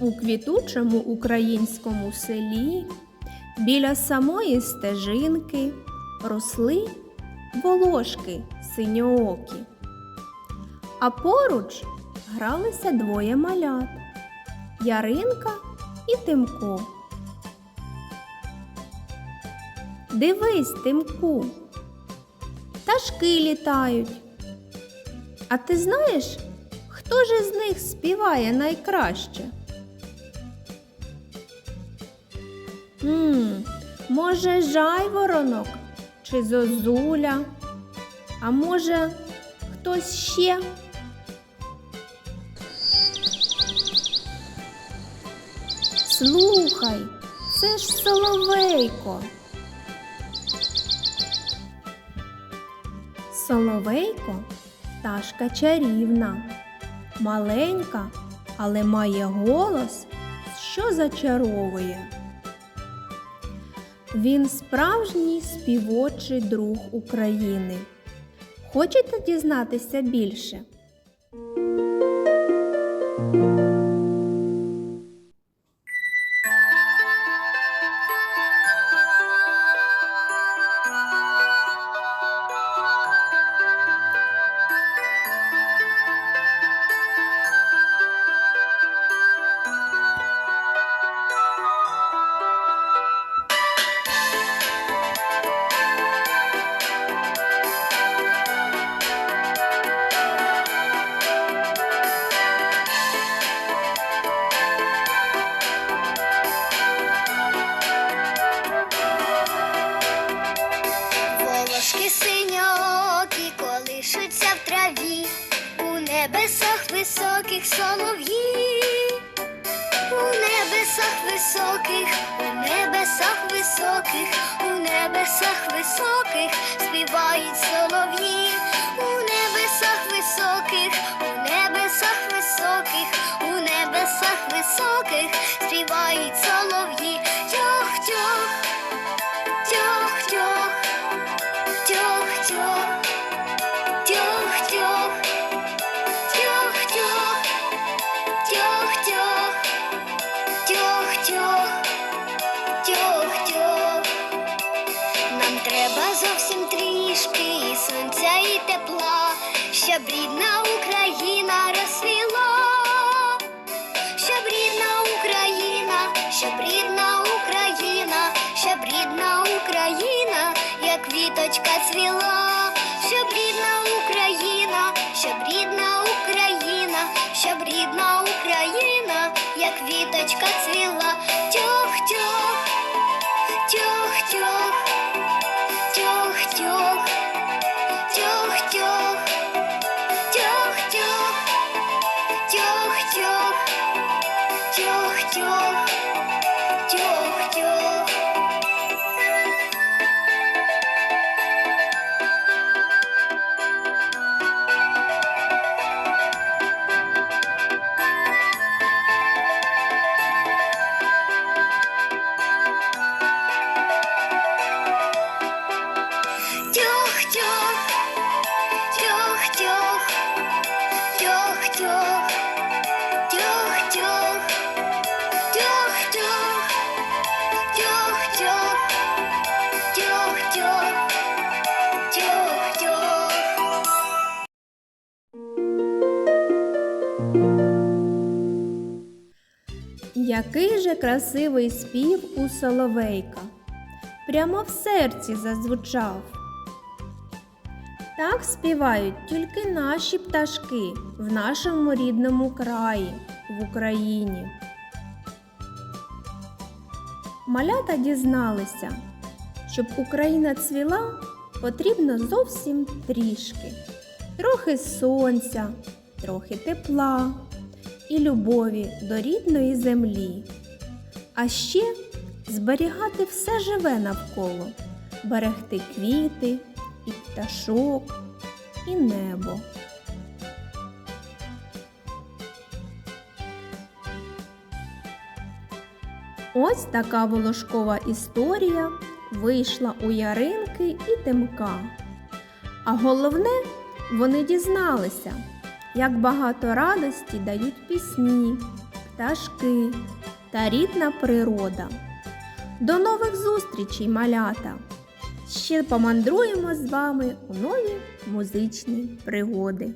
У квітучому українському селі біля самої стежинки росли волошки синьоокі, а поруч гралися двоє малят Яринка і Тимко. Дивись, Тимку, пташки літають. А ти знаєш, хто ж із них співає найкраще? М, може, жайворонок чи зозуля, а може, хтось ще? Слухай, це ж соловейко. Соловейко пташка чарівна, маленька, але має голос, що зачаровує. Він справжній співочий друг України. Хочете дізнатися більше? В у небесах високих солов'ї, у небесах високих, у небесах високих, у небесах високих співають солов'ї, у небесах високих, у небесах високих, у небесах високих співають солов'ї. Зовсім трішки і сонця і тепла, щоб рідна Україна розсвіла, щоб рідна Україна, щоб рідна Україна, щоб рідна Україна, як квіточка цвіла, щоб рідна Україна, щоб рідна Україна, щоб рідна Україна, як квіточка цвіла, багатьох. Який же красивий спів у соловейка, прямо в серці зазвучав. Так співають тільки наші пташки в нашому рідному краї, в Україні. Малята дізналися, щоб Україна цвіла, потрібно зовсім трішки. Трохи сонця, трохи тепла і любові до рідної землі. А ще зберігати все живе навколо, берегти квіти, і пташок, і небо. Ось така волошкова історія вийшла у Яринки і Тимка. А головне, вони дізналися, як багато радості дають пісні, пташки та рідна природа. До нових зустрічей, малята! Ще помандруємо з вами у нові музичні пригоди.